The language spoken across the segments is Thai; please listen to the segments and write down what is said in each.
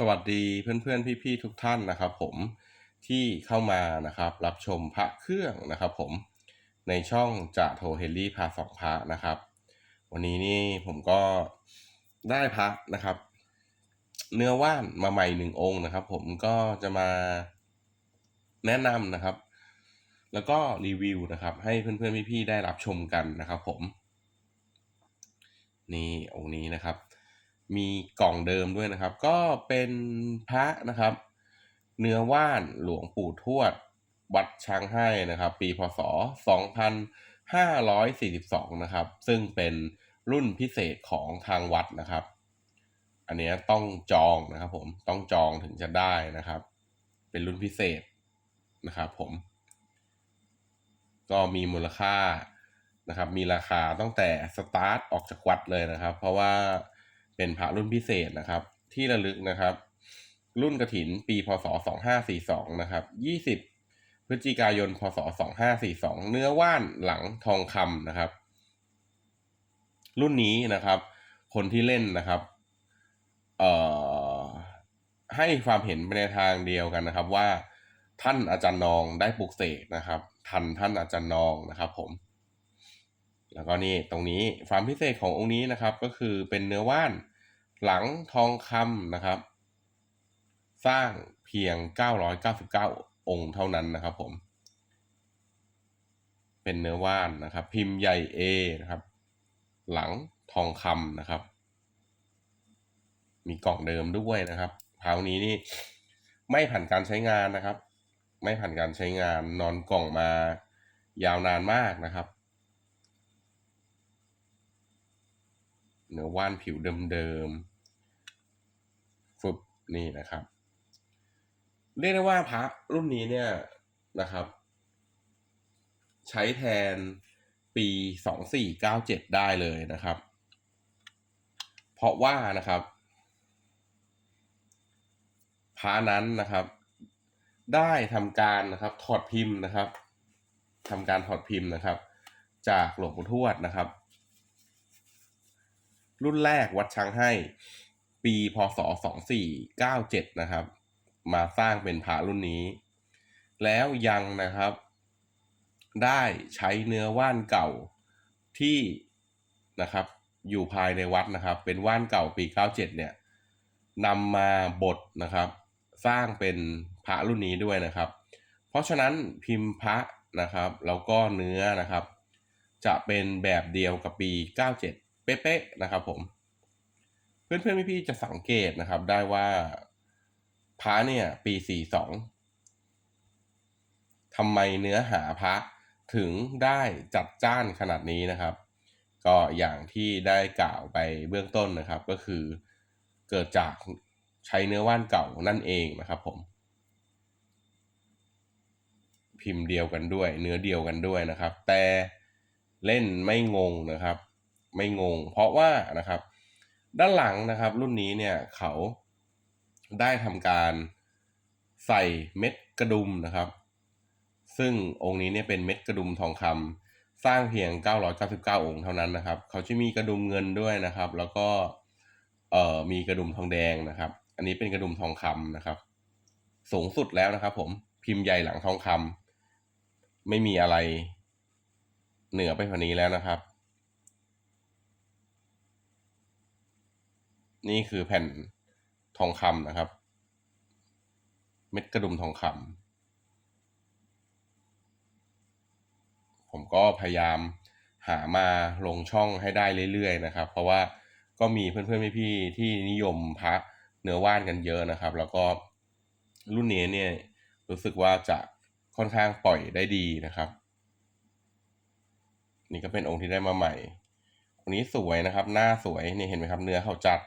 สวัสดีเพื่อนๆพี่ๆทุกท่านนะครับ ผมที่เข้ามานะครับ รับชมพระเครื่องนะครับ ผมในช่องจะโทเฮลลี่พาสองพระนะครับ วันนี้นี่ผมก็ได้พระนะครับ เนื้อว่านมาใหม่หนึ่งองค์นะครับ ผมก็จะมาแนะนำนะครับ แล้วก็รีวิวนะครับ ให้เพื่อนๆพี่ๆได้รับชมกันนะครับ ผม นี่องค์นี้นะครับ มีกล่องเดิมด้วยนะครับ ก็เป็นพระนะครับ เนื้อว่านหลวงปู่ทวด วัดช้างให้นะครับ ปีพศ 2542 นะครับ ซึ่งเป็นรุ่นพิเศษของทางวัดนะครับ อันนี้ต้องจองนะครับผมต้องจองถึงจะได้นะครับ เป็นรุ่นพิเศษนะครับผม ก็มีมูลค่านะครับ มีราคาตั้งแต่สตาร์ทออกจากวัดเลยนะครับ เพราะว่า เป็นพระรุ่นพิเศษนะครับ ที่ระลึกนะครับ รุ่นกระถินปีพศ 2542 นะครับ 20 พฤศจิกายน พศ 2542 เนื้อว่านหลังทองคำนะครับ รุ่นนี้นะครับ คนที่เล่นนะครับ เอ่อ ให้ความเห็นไปในทางเดียวกันนะครับว่าท่านอาจารย์นองได้ปลุกเสกนะครับ ทันท่านอาจารย์นองนะครับผม แล้วก็นี่ตรงนี้ความพิเศษขององค์นี้นะครับ ก็คือเป็นเนื้อว่านหลังทองคำนะครับ สร้างเพียง 999 องค์เท่านั้นนะครับผม เป็นเนื้อว่านนะครับ พิมพ์ใหญ่ A นะครับ หลังทองคำนะครับ มีกล่องเดิมด้วยนะครับพราวนี้นี่ไม่ผ่านการใช้งานนะครับ ไม่ผ่านการใช้งานนอนกล่องมายาวนานมากนะครับ เนื้อว่านผิวเดิมๆฝึบนี่นะครับ เรียกได้ว่าพระรุ่นนี้เนี่ยนะครับ ใช้แทนปี2497ได้เลยนะครับ เพราะว่านะครับพระนั้นนะครับ ได้ทำการนะครับถอดพิมพ์นะครับทำการถอดพิมพ์นะครับ จากหลวงปู่ทวดนะครับ รุ่นแรกวัดช้างให้ ปีพศ 2497 นะครับ มาสร้างเป็นพระรุ่นนี้ แล้วยังนะครับ ได้ใช้เนื้อว่านเก่าที่นะครับ อยู่ภายในวัดนะครับ เป็นว่านเก่าปี 97 เนี่ยนำมาบดนะครับ สร้างเป็นพระรุ่นนี้ด้วยนะครับ เพราะฉะนั้นพิมพ์พระนะครับ แล้วก็เนื้อนะครับ จะเป็นแบบเดียวกับปี 97 เป๊ะๆนะครับผมเพื่อนๆพี่ๆจะสังเกตนะครับ ได้ว่าพระเนี่ย ปี42ทำไมเนื้อหาพระถึงได้จัดจ้านขนาดนี้นะครับ ก็อย่างที่ได้กล่าวไปเบื้องต้นนะครับ ก็คือเกิดจากใช้เนื้อว่านเก่านั่นเองนะครับผม พิมพ์เดียวกันด้วย เนื้อเดียวกันด้วยนะครับ แต่เล่นไม่งงนะครับ ไม่งง เพราะว่านะครับ ด้านหลังนะครับ รุ่นนี้เนี่ยเขาได้ทำการใส่เม็ดกระดุมนะครับ ซึ่งองค์นี้เนี่ยเป็นเม็ดกระดุมทองคำสร้างเพียง 999 องค์เท่านั้นนะครับ เขาจะมีกระดุมเงินด้วยนะครับ แล้วก็เอ่อมีกระดุมทองแดงนะครับ อันนี้เป็นกระดุมทองคำนะครับ สูงสุดแล้วนะครับ ผมพิมพ์ใหญ่หลังทองคำไม่มีอะไรเหนือไปกว่านี้แล้วนะครับ นี่คือแผ่นทองคำนะครับ เม็ดกระดุมทองคำผมก็พยายามหามาลงช่องให้ได้เรื่อยๆนะครับ เพราะว่าก็มีเพื่อนๆพี่ๆที่นิยมพระเนื้อว่านกันเยอะนะครับ แล้วก็รุ่นนี้เนี่ยรู้สึกว่าจะค่อนข้างปล่อยได้ดีนะครับ นี่ก็เป็นองค์ที่ได้มาใหม่องค์นี้สวยนะครับ หน้าสวยนี่เห็นไหมครับ เนื้อเขาจัด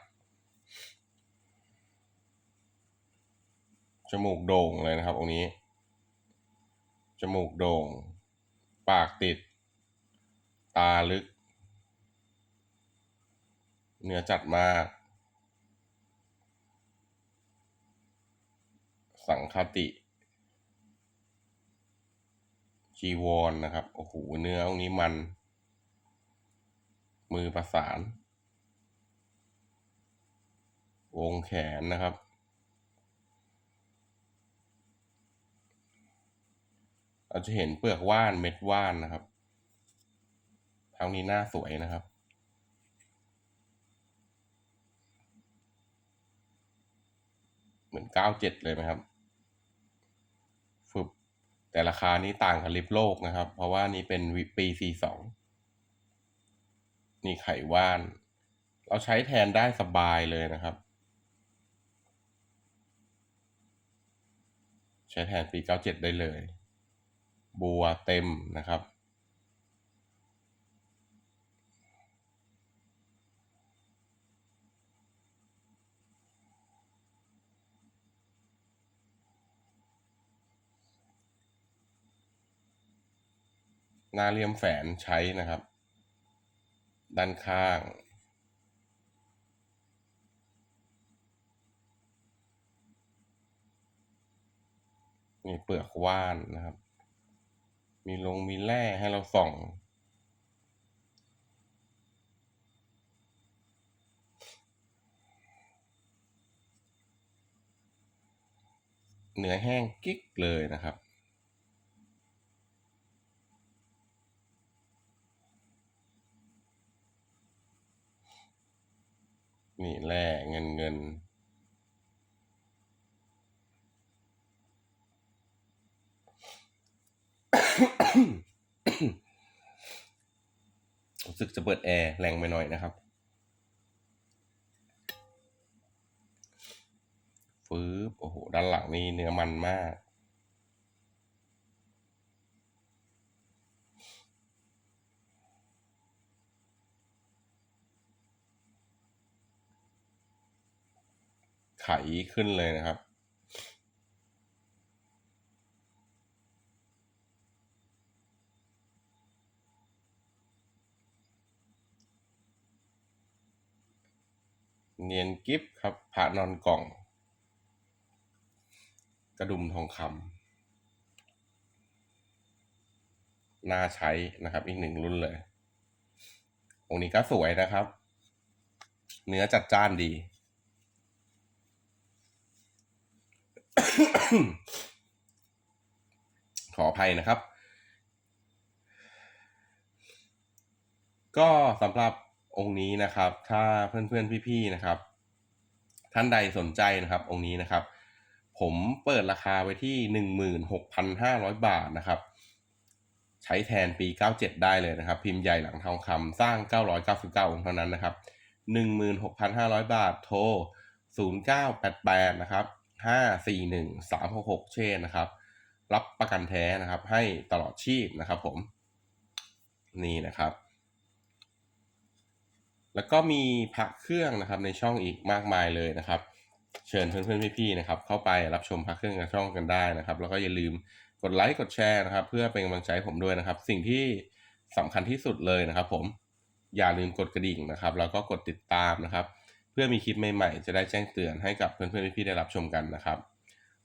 จมูกโด่งเลยนะครับองค์นี้ จมูกโด่ง ปากติด ตาลึก เนื้อจัดมาก สังคติ จีวรนนะครับ โอ้โห เนื้อองค์นี้มัน มือประสาน วงแขนนะครับ เราจะเห็นเปลือกว่านเม็ดว่านนะครับทางนี้หน้าสวยนะครับ เหมือนเก้าเจ็ดเลยไหมครับฟึบแต่ราคานี้ต่างกับลิฟโลกนะครับ เพราะว่านี่เป็นวิปีสี่สองนี่ไข่ว่าน เราใช้แทนได้สบายเลยนะครับ ใช้แทนปีเก้าเจ็ดได้เลย บัวเต็มนะครับ หน้าเลี่ยมแฝนใช้นะครับ ด้านข้างมีเปลือกว่านนะครับ มีลงมีแร่ให้เราส่อง เนื้อแห้งกิ๊กเลยนะครับนี่แร่เงินเงิน รู้สึกจะเปิดแอร์แรงไปหน่อยนะครับฟืบโอ้โห ด้านหลังนี่เนื้อมันมากไขขึ้นเลยนะครับ เนียนกิฟครับพระนอนกล่อง กระดุมทองคำน่าใช้นะครับ อีกหนึ่งรุ่นเลยองค์นี้ก็สวยนะครับ เนื้อจัดจ้านดี ขออภัยนะครับ ก็สำหรับ องค์นี้นะครับ ถ้าเพื่อนๆพี่ๆนะครับ ท่านใดสนใจนะครับ องค์นี้นะครับ ผมเปิดราคาไว้ที่หนึ่งหมื่นหกพันห้าร้อยบาทนะครับ ใช้แทนปีเก้าเจ็ดได้เลยนะครับ พิมพ์ใหญ่หลังทองคำสร้างเก้าร้อยเก้าสิบเก้าองค์เท่านั้นนะครับหนึ่งหมื่นหกพันห้าร้อยบาทโทรศูนย์เก้าแปดแปดนะครับห้าสี่หนึ่งสามหกหกเช่นนะครับ รับประกันแท้นะครับ ให้ตลอดชีพนะครับผมนี่นะครับ แล้วก็มีพระเครื่องนะครับในช่องอีกมากมายเลยนะครับ เชิญเพื่อนๆพี่ๆนะครับเข้าไปรับชมพระเครื่องในช่องกันได้นะครับ แล้วก็อย่าลืมกดไลค์กดแชร์นะครับ เพื่อเป็นกำลังใจให้ผมด้วยนะครับ สิ่งที่สำคัญที่สุดเลยนะครับ ผมอย่าลืมกดกระดิ่งนะครับ แล้วก็กดติดตามนะครับ เพื่อมีคลิปใหม่ๆ จะได้แจ้งเตือนให้กับเพื่อนๆพี่ๆได้รับชมกันนะครับ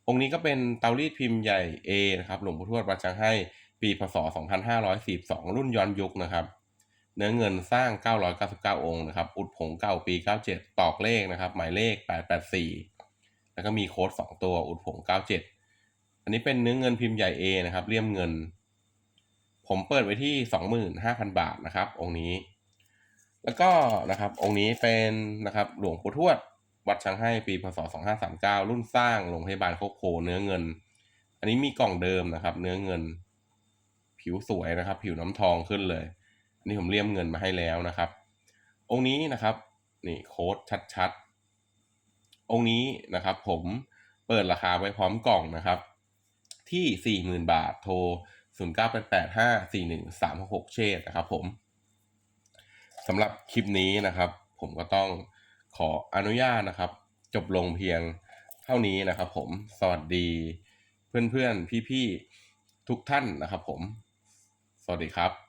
องค์นี้ก็เป็นเตารีดพิมพ์ใหญ่ A นะครับหลวงปู่ทวดวัดจังให้ปีพศ 2542 รุ่นย้อนยุคนะครับ เนื้อเงินสร้าง 999 องค์นะครับ อุดผงเก่าปี 97 ตอกเลขนะครับ หมายเลข 884 แล้วก็มีโค้ด 2 ตัว อุดผง 97 อันนี้เป็นเนื้อเงินพิมพ์ใหญ่ A นะครับ เลี่ยมเงิน ผมเปิดไว้ที่ 25,000 บาทนะครับ องค์นี้ แล้วก็นะครับ องค์นี้เป็นนะครับ หลวงปู่ทวด วัดช้างให้ปี พศ 2539 รุ่นสร้างโรงพยาบาลโคกโพเนื้อเงิน อันนี้มีกล่องเดิมนะครับ เนื้อเงิน ผิวสวยนะครับ ผิวน้ำทองขึ้นเลย อันนี้ผมเลี่ยมเงินมาให้แล้วนะครับ องค์นี้นะครับนี่โค้ดชัดๆ องค์นี้นะครับผมเปิดราคาไว้พร้อมกล่องนะครับ ที่สี่หมื่นบาทโทรศูนย์เก้าแปดแปดห้าสี่หนึ่งสามหกเชษนะครับผมสำหรับคลิปนี้นะครับ ผมก็ต้องขออนุญาตนะครับ จบลงเพียงเท่านี้นะครับผมสวัสดีเพื่อนๆ พี่ๆ ทุกท่านนะครับผม สวัสดีครับ